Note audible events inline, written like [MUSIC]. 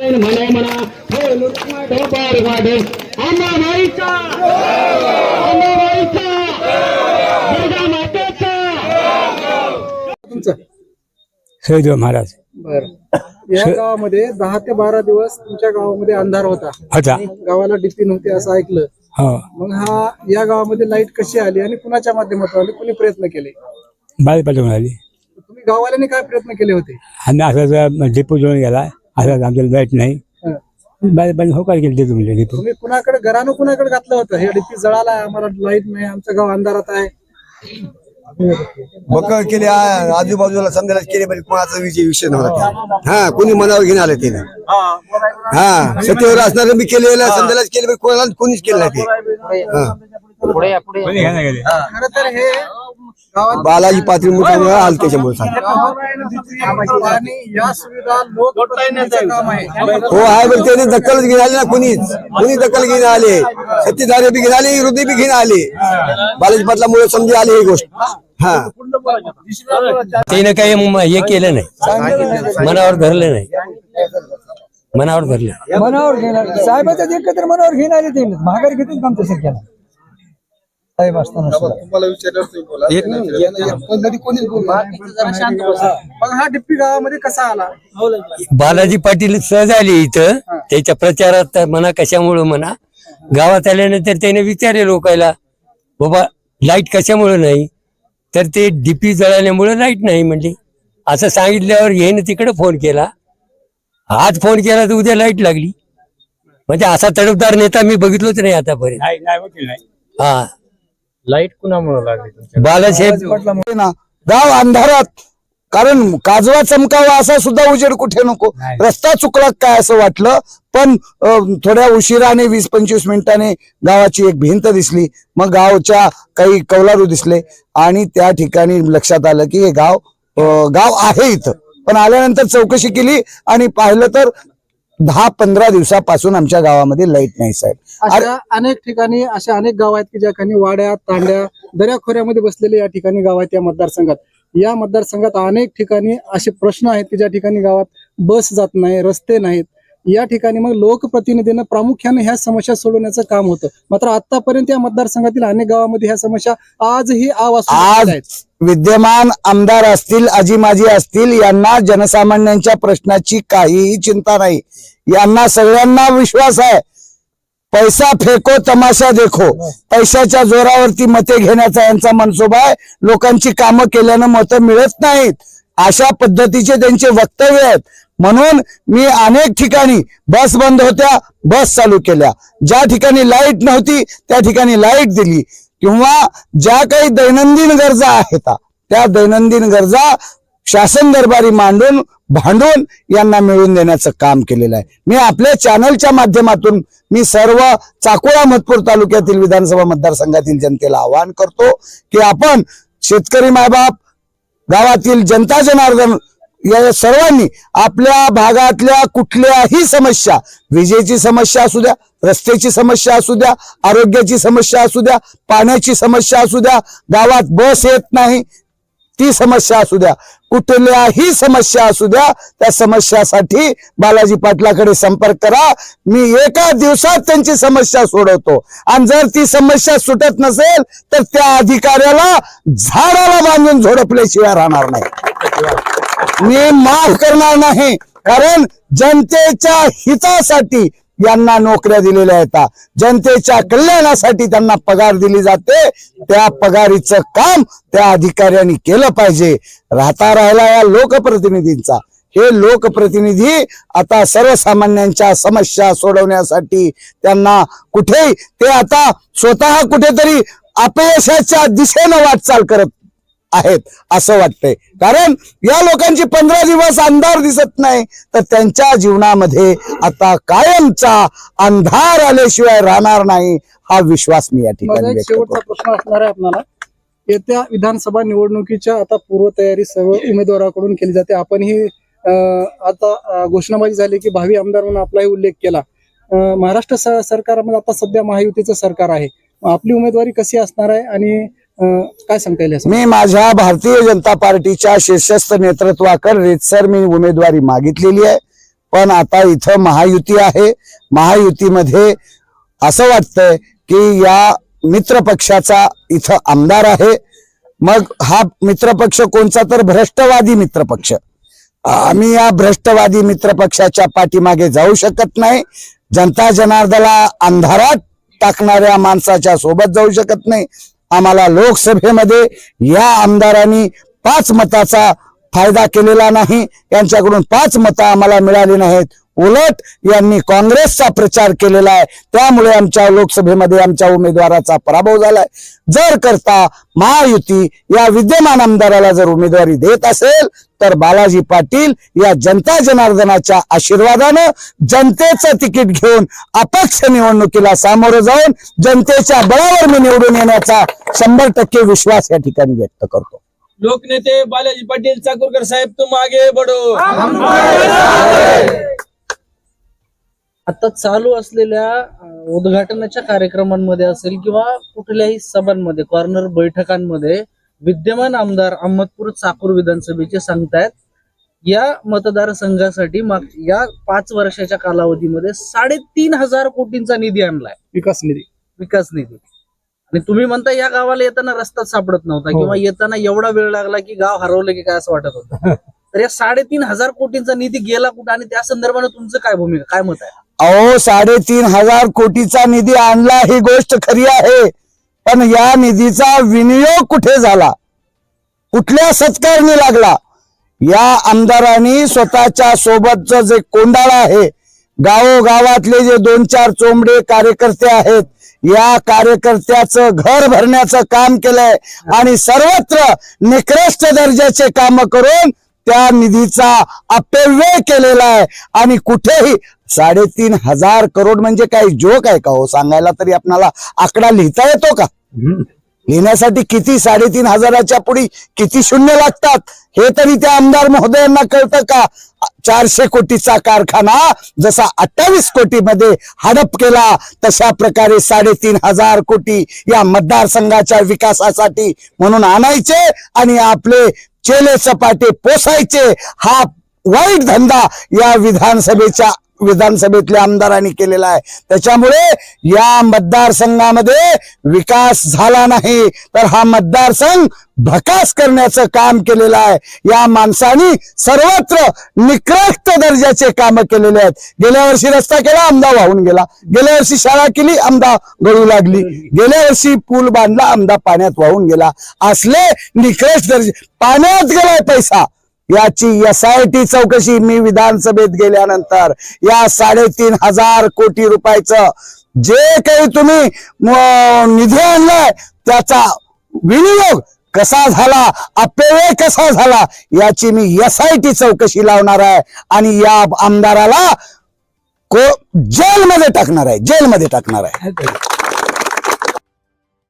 म्हणे म्हणा हो अंबाबाईचा. अंबाबाईचा. दुर्गा मातेचा. महाराज. बर. या गावामध्ये दहा ते बारा दिवस तुमच्या गावामध्ये अंधार होता. होता आणि गावाला डीपी नव्हती असं ऐकलं. हो. मग हा या गावामध्ये लाइट कशी आली आणि कुणाच्या माध्यमातून आली? कुणी प्रयत्न केले? बाल पाठवून आली तुम्ही गाववाल्यांनी काय प्रयत्न केले होते? आम्ही असं डेपो जवळ गेला. असं आमच्याला लाइट नाही. हं. बाल पाणी हो काय केलं ते तुमच्या डेपो तुम्ही कुणाकडे घरानं कुणाकडे घातलं होतं? हे डीपी जळाला आहे, आम्हाला लाइट नाही आमचं गाव अंधारात आहे. बकर केले आ- आजूबाजूला समजायला केले म्हणजे कोणाचा विषय विषय नव्हता. हा कोणी मनावर घेऊन आलं तिने. हा सत्तेवर असणार मी केलेलं समजायलाच केले कोणाला कोणीच केलं नाही ते. हा. खरं तर हे बालाजी पाटील मुठामुळे आलं त्याच्यामुळे सांग आणि या सुविधा लोकप्रतिनिधीचं काम आहे. हो आहे पण त्याने दखलच घेऊन आले ना कोणीच. कोणी दखल घेऊन आले? सत्तेधारे बी घेऊन आले विरोधी बी घेऊन आले. बालाजी पाटलामुळे समजे आले ही गोष्ट. हा. त्याने काही हे केलं नाही. मनावर धरलं नाही. मनावर धरलं. मनावर घेणार. साहेबाचं एकत्र मनावर घेणार ते. महागारी घेतील काम तसं केलं साहेब असताना सुद्धा. मग हा. डीपी गावामध्ये कसा आला? बालाजी पाटील सहज आले इथं. त्याच्या प्रचारात म्हणा कशामुळं म्हणा. गावात आल्यानंतर त्याने विचारले लोकायला बाबा लाइट कशामुळे नाही? तर ते डीपी जळाल्यामुळे लाइट नाही म्हणली. असं सांगितल्यावर येईन तिकडे फोन केला. आज फोन केला तर उद्या लाइट लागली. म्हणजे असा तडफदार नेता मी बघितलोच नाही आतापर्यंत. नाही नाही होतील नाही. हा. लाइट कुणामुळे लागली बालासाहेब ना. गाव अंधारात. कारण काजवा चमकावा असा सुद्धा उजेड कुठे नको. रस्ता चुकला काय असं वाटलं? पण थोड्या उशिराने वीस पंचवीस मिनिटाने गावाची एक भिंत दिसली. मग गावच्या काही कौलारू दिसले. आणि त्या ठिकाणी लक्षात आलं की हे गाव गाव आहे इथं. पण आल्यानंतर चौकशी केली आणि पाहिलं तर दहा पंधरा दिवसापासून आमच्या गावामध्ये लाइट नाही साहेब. अशा अनेक ठिकाणी अशा अनेक गाव आहेत की ज्या ठिकाणी वाड्या तांड्या दऱ्याखोऱ्यामध्ये बसलेले या ठिकाणी गाव आहेत या मतदारसंघात. या मतदारसंघात अनेक ठिकाणी असे प्रश्न आहेत की ज्या ठिकाणी गावात बस जात नाही रस्ते नाहीत या ठिकाणी मग लोकप्रतिनिधीनं प्रामुख्याने ह्या समस्या सोडवण्याचं काम होतं. मात्र आतापर्यंत या मतदारसंघातील अनेक गावामध्ये ह्या समस्या आजही आवाज आज विद्यमान आमदार असतील आजी माजी असतील यांना जनसामान्यांच्या प्रश्नाची काहीही चिंता नाही. यांना सगळ्यांना विश्वास आहे. पैसा फेको तमाशा देखो. पैशाच्या जोरावरती मते घेण्याचा यांचा मनसोबा आहे. लोकांची कामं केल्यानं मतं मिळत नाहीत. अशा पद्धतीचे त्यांचे वक्तव्य आहेत. म्हणून मी अनेक ठिकाणी बस बंद होत्या बस चालू केल्या. ज्या ठिकाणी लाइट नव्हती त्या ठिकाणी लाइट दिली. किंवा ज्या काही दैनंदिन गरजा आहेत त्या दैनंदिन गरजा शासन दरबारी मांडून भांडून यांना मिळवून देण्याचं काम केलेलं आहे. मी आपल्या चॅनलच्या माध्यमातून मी सर्व चाकोळा मतपूर तालुक्यातील विधानसभा मतदारसंघातील जनतेला आवाहन करतो की आपण शेतकरी मायबाप गावातील जनता जनार्दन या सर्वांनी आपल्या भागातल्या कुठल्याही समस्या विजेची समस्या असू द्या रस्त्याची समस्या असू द्या आरोग्याची समस्या असू द्या पाण्याची समस्या असू द्या गावात बस येत नाही ती समस्या असू द्या. कुठल्याही समस्या असू द्या त्या समस्यासाठी बालाजी पाटलाकडे संपर्क करा. मी एका दिवसात त्यांची समस्या सोडवतो. आणि जर ती समस्या सुटत नसेल तर त्या अधिकाऱ्याला झाडाला बांधून झोडपल्याशिवाय राहणार नाही. मी माफ करणार नाही. कारण जनतेच्या हितासाठी यांना नोकऱ्या दिलेल्या आहेत. जनतेच्या कल्याणासाठी त्यांना पगार दिली जाते. त्या पगारीचं काम त्या अधिकाऱ्यांनी केलं पाहिजे. राहता राहिला या लोकप्रतिनिधींचा. हे लोकप्रतिनिधी आता सर्वसामान्यांच्या समस्या सोडवण्यासाठी त्यांना कुठेही ते आता स्वतः कुठेतरी अपयशाच्या दिशेनं वाटचाल करत आहेत असं वाटतंय. कारण या लोकांची पंधरा दिवस अंधार दिसत नाही तर त्यांच्या जीवनामध्ये आता कायमचा अंधार आल्याशिवाय राहणार नाही हा विश्वास मी या ठिकाणी शेवटचा प्रश्न असणार आहे आपल्याला. येत्या विधानसभा निवडणुकीच्या आता पूर्वतयारी सर्व उमेदवाराकडून केली जाते. आपण ही आता घोषणाबाजी झाली की भावी आमदार म्हणून आपलाही उल्लेख केला. महाराष्ट्र सरकारमध्ये आता सध्या महायुतीचं सरकार आहे. आपली उमेदवारी कशी असणार आहे आणि काय सांगता येईल मी माझ्या भारतीय जनता पार्टीच्या शीर्षस्थ नेतृत्वाकडे रेतसर मी उमेदवारी मागितलेली आहे. पण आता इथं महायुती आहे. महायुतीमध्ये असं वाटतंय की या मित्र पक्षाचा इथं आमदार आहे. मग हा मित्रपक्ष कोणचा तर भ्रष्टवादी मित्रपक्ष आम्ही या भ्रष्टवादी मित्रपक्षाच्या पाठीमागे जाऊ शकत नाही. जनता जनार्दला अंधारात टाकणाऱ्या माणसाच्या सोबत जाऊ शकत नाही. आम्हाला लोकसभेमध्ये या आमदारांनी पाच मताचा फायदा केलेला नाही. यांच्याकडून पाच मतं आम्हाला मिळाली नाहीत. उलट यांनी काँग्रेसचा प्रचार केलेला आहे. त्यामुळे आमच्या लोकसभेमध्ये आमच्या उमेदवाराचा पराभव झालाय. जर करता महायुती या विद्यमान आमदाराला जर उमेदवारी देत असेल तर बालाजी पाटील या जनता जनार्दनाच्या आशीर्वादानं जनतेचं तिकीट घेऊन अपक्ष निवडणुकीला सामोरं जाऊन जनतेच्या बळावर मी निवडून येण्याचा शंभर टक्के विश्वास या ठिकाणी व्यक्त करतो. लोकनेते बालाजी पाटील चाकूरकर साहेब तुम आगे बढो आता चालू असलेल्या उद्घाटनाच्या कार्यक्रमांमध्ये असेल किंवा कुठल्याही सभांमध्ये कॉर्नर बैठकांमध्ये विद्यमान आमदार अहमदपूर चाकूर विधानसभेचे सांगतायत या मतदारसंघासाठी माग या पाच वर्षाच्या कालावधीमध्ये साडेतीन हजार कोटींचा निधी आणलाय. विकास निधी. विकास निधी. आणि तुम्ही म्हणता या गावाला येताना रस्ताच सापडत नव्हता किंवा येताना एवढा वेळ लागला की गाव हरवलं की काय असं वाटत होतं? [LAUGHS] तर या साडेतीन हजार कोटींचा निधी गेला कुठं आणि त्या संदर्भानं तुमचं काय भूमिका काय मत आहे? अहो साडेतीन हजार कोटीचा निधी आणला ही गोष्ट खरी आहे. पण या निधीचा विनियोग कुठे झाला? कुठल्या सत्कारणी लागला? या आमदारांनी स्वतःच्या सोबतचं जे कोंडाळा आहे गावोगावातले जे दोन चार चोंबडे कार्यकर्ते आहेत या कार्यकर्त्याचं घर भरण्याचं काम केलंय आणि सर्वत्र निकृष्ट दर्जाचे काम करून त्या निधीचा अपव्यय केलेला आहे. आणि कुठेही साडेतीन हजार करोड म्हणजे काही जोक आहे का हो? सांगायला तरी आपणाला आकडा लिहिता येतो का? लिहिण्यासाठी किती साडेतीन हजाराच्या पुढे किती शून्य लागतात? हे तरी त्या आमदार महोदयांना कळतं का? चारशे कोटीचा कारखाना जसा अठ्ठावीस कोटी मध्ये हडप केला तशा प्रकारे साडेतीन हजार कोटी या मतदारसंघाच्या विकासासाठी म्हणून आणायचे आणि आपले चेले सपाटे पोसायचे. हा वाईट धंदा या विधानसभेच्या विधानसभेतल्या आमदारांनी केलेला आहे. त्याच्यामुळे या मतदारसंघामध्ये विकास झाला नाही. तर हा मतदारसंघ भकास करण्याचं काम केलेलं आहे. या माणसानी सर्वत्र निकृष्ट दर्जाचे काम केलेले आहेत. गेल्या वर्षी रस्ता केला आमदा वाहून गेला. गेल्या वर्षी शाळा केली आमदा गळू लागली. गेल्या वर्षी पूल बांधला आमदा पाण्यात वाहून गेला. असले निकृष्ट दर्जे पाण्यात गेलाय पैसा. याची एस आय टी चौकशी मी विधानसभेत गेल्यानंतर या साडेतीन हजार कोटी रुपयाचं जे काही तुम्ही निधी आणलाय त्याचा विनियोग कसा झाला अपव्यय कसा झाला याची मी एस आय टी चौकशी लावणार आहे आणि या आमदाराला को जेलमध्ये टाकणार आहे जेलमध्ये टाकणार आहे.